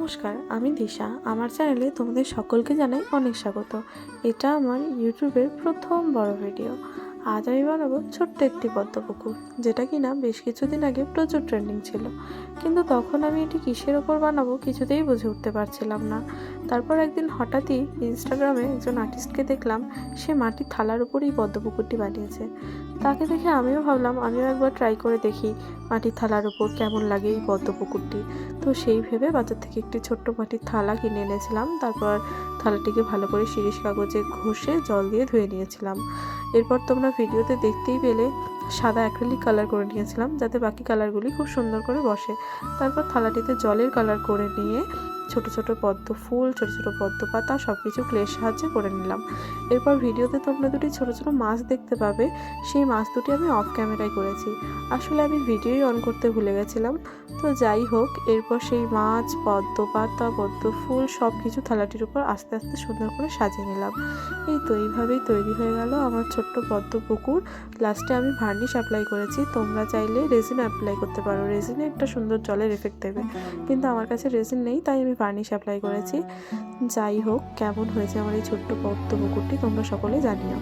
নমস্কার, আমি দিশা। আমার চ্যানেলে তোমাদের সকলকে জানাই অনেক স্বাগত। এটা আমার ইউটিউবের প্রথম বড় ভিডিও। আজ আমি বানাবো ছোট্ট একটি পদ্ম পুকুর, যেটা কিনা বেশ কিছুদিন আগে প্রচুর ট্রেন্ডিং ছিল। কিন্তু তখন আমি এটি কিসের ওপর বানাবো কিছুতেই বুঝে উঠতে পারছিলাম না। তারপর একদিন হঠাৎই ইনস্টাগ্রামে একজন আর্টিস্টকে দেখলাম, সে মাটির থালার উপরেই পদ্ম পুকুরটি বানিয়েছে। তাকে দেখে আমিও ভাবলাম, আমিও একবার ট্রাই করে দেখি মাটির থালার উপর কেমন লাগে এই পদ্ম পুকুরটি। তো সেই ভেবে বাজার থেকে একটি ছোট্ট মাটির থালা কিনে এনেছিলাম। তারপর থালাটিকে ভালো করে শিরিষ কাগজে ঘষে জল দিয়ে ধুয়ে নিয়েছিলাম। এরপর তোমরা ভিডিওতে দেখতেই পেলে, সাদা অ্যাক্রেলিক কালার করে নিয়েছিলাম, যাতে বাকি কালারগুলি খুব সুন্দর করে বসে। তারপর থালাটিতে জলের কালার করে নিয়ে ছোট ছোট পদ্ম ফুল, ছোট ছোট পদ্ম পাতা সব কিছু ক্লের সাহায্যে করে নিলাম। এরপর ভিডিওতে তোমরা দুটি ছোট ছোট মাছ দেখতে পাবে, সেই মাছ দুটি আমি অফ ক্যামেরায় করেছি। আসলে আমি ভিডিওই অন করতে ভুলে গেছিলাম। তো যাই হোক, এরপর সেই মাছ, পদ্ম পাতা, পদ্ম ফুল সব কিছু থালাটির উপর আস্তে আস্তে সুন্দর করে সাজিয়ে নিলাম। এই তো এইভাবেই তৈরি হয়ে গেল আমার ছোট্ট পদ্ম পুকুর। লাস্টে আমি ভার্নিশ অ্যাপ্লাই করেছি। তোমরা চাইলে রেজিন অ্যাপ্লাই করতে পারো। রেজিনে একটা সুন্দর জলের এফেক্ট দেবে। কিন্তু আমার কাছে রেজিন নেই, তাই আমি ভার্নিশ অ্যাপ্লাই করেছি। যাই হোক, কেমন হয়েছে আমার এই ছোট্ট পদ্ম পুকুরটি তোমরা সকলে জানিও।